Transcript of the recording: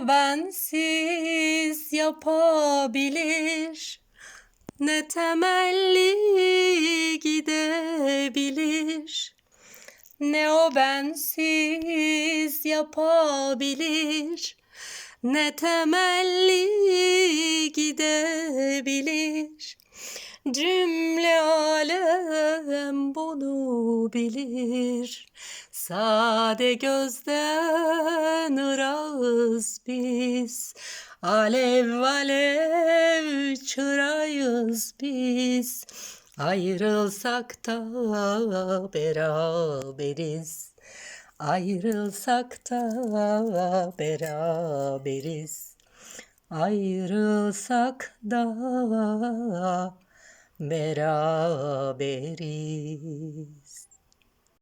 O bensiz yapabilir. Ne temelli gidebilir. Ne o bensiz yapabilir. Ne temelli gidebilir. Cümle alem bunu bilir. Sade gözden ırağız biz Alev alev çırayız biz. Ayrılsak da beraberiz. Ayrılsak da beraberiz. Ayrılsak da beraberiz.